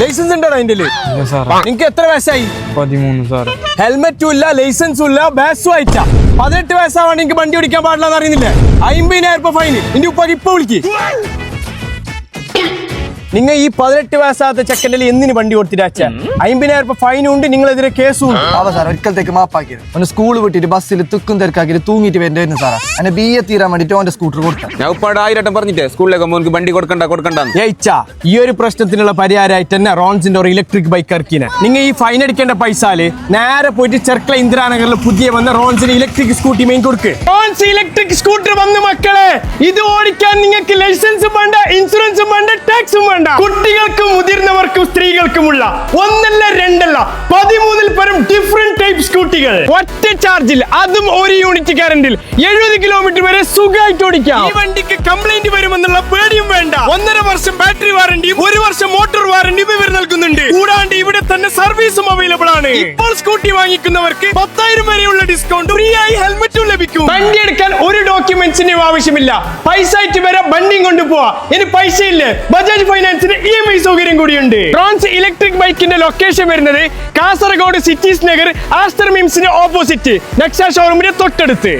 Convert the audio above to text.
Licence ഉണ്ടോ അതിന്റെ എത്ര വയസ്സായി? പതിമൂന്ന് സാർ ഹെൽമെറ്റും ഇല്ല ലൈസൻസും ഇല്ല ബാസും അയച്ച പതിനെട്ട് വയസ്സാവാൻ എനിക്ക് വണ്ടി ഓടിക്കാൻ പാടില്ല എന്ന് അറിയുന്നില്ലേ? അമ്പതിനായിരം രൂപ ഫൈൻ എന്റെ ഉപ്പാക്ക് ഇപ്പൊ വിളിക്ക്. നിങ്ങൾ ഈ പതിനെട്ട് വയസ്സാത്ത ചെക്കന്റെ എന്തിന് വണ്ടി കൊടുത്തിട്ട് അച്ഛ അമ്പതിനായിരം രൂപ ഫൈൻ ഉണ്ട് നിങ്ങളെതിരെ കേസും ഉണ്ട്. സാർ ഒരിക്കലത്തേക്ക് മാപ്പാക്കിയത് അവന് സ്കൂൾ വിട്ടിട്ട് ബസ്സിൽ തുക്കും തിരക്കാക്കിട്ട് തൂങ്ങിട്ട് വരേണ്ടി സാറാ. എന്നെ ബി എ തീരാൻ വേണ്ടിട്ട് ഓന്റെ സ്കൂട്ടർ കൊടുത്തു ഞാൻ ഉപ്പാട് ആയിരട്ടം പറഞ്ഞിട്ടേ സ്കൂളിലേക്ക് മോനക്ക് വണ്ടി കൊടുക്കണ്ട കൊടുക്കണ്ട ജയിച്ച ഈ ഒരു പ്രശ്നത്തിനുള്ള പരിഹാരമായിട്ട് തന്നെ റോൺസിന്റെ ഒരു ഇലക്ട്രിക് ബൈക്ക് ഇറക്കിനെ. നിങ്ങൾ ഈ ഫൈൻ അടിക്കേണ്ട പൈസാൽ നേരെ പോയിട്ട് ചെർക്കള ഇന്ദിരാനഗറിൽ പുതിയ വന്ന റോൺസിന് ഇലക്ട്രിക് സ്കൂട്ടി മെയിൻ കൊടുക്ക്. റോൺസ് ഇലക്ട്രിക് സ്കൂട്ടർ വന്ന് മക്കളെ ഇത് ഓടിക്കാൻ നിങ്ങൾക്ക് ലൈസൻസും വേണ്ട ഇൻഷുറൻസും വേണ്ട. ടാക്സും വേണ്ട. കുട്ടികൾക്കും മുതിർന്നവർക്കും സ്ത്രീകൾക്കുമുള്ള ഒന്നല്ല രണ്ടല്ല പതിമൂന്നിൽ പരം ഡിഫറെന്റ് ടൈപ്പ് സ്കൂട്ടികൾ ഒറ്റ ചാർജിൽ അതും ഒരു യൂണിറ്റ് കറണ്ടിൽ എഴുപത് കിലോമീറ്റർ വരെ സുഖമായിട്ട് ഓടിക്കാം. ഈ വണ്ടിക്ക് കംപ്ലൈന്റ് വരുമെന്നുള്ള പേടിയും വേണ്ട. ഒന്നര വർഷം ബാറ്ററി വാറണ്ടിയും ഒരു വർഷം മോട്ടോർ വാറണ്ടിയും ഇവർ നൽകുന്നുണ്ട്. കൂടാണ്ട് ഇവിടെ തന്നെ സർവീസും അവൈലബിൾ ആണ്. ഇപ്പോൾ സ്കൂട്ടി വാങ്ങിക്കുന്നവർക്ക് പത്തായിരം വരെയുള്ള ഡിസ്കൗണ്ട് ഫ്രീ ആയി ഹെൽമെറ്റും ലഭിക്കും വണ്ടി എടുക്കാൻ ഒരു ഡോക്യുമെന്റ്സിന്റെയും ആവശ്യമില്ല. പൈസ ആയിട്ട് വരെ വണ്ടിയും കൊണ്ടുപോവാ. ഇനി പൈസ ഇല്ലേ ബജാജ് ഫൈനാൻസിന് ഇ എം ഐ സൗകര്യം കൂടിയുണ്ട്. ട്രോൺസ് ഇലക്ട്രിക് ബൈക്കിന്റെ ലൊക്കേഷൻ വരുന്നത് കാസർഗോഡ് സിറ്റീസ് നഗർ ആസ്റ്റർ മിംസിന്റെ ഓപ്പോസിറ്റ്. നെക്സ ഷോറൂമിന്റെ തൊട്ടടുത്ത്.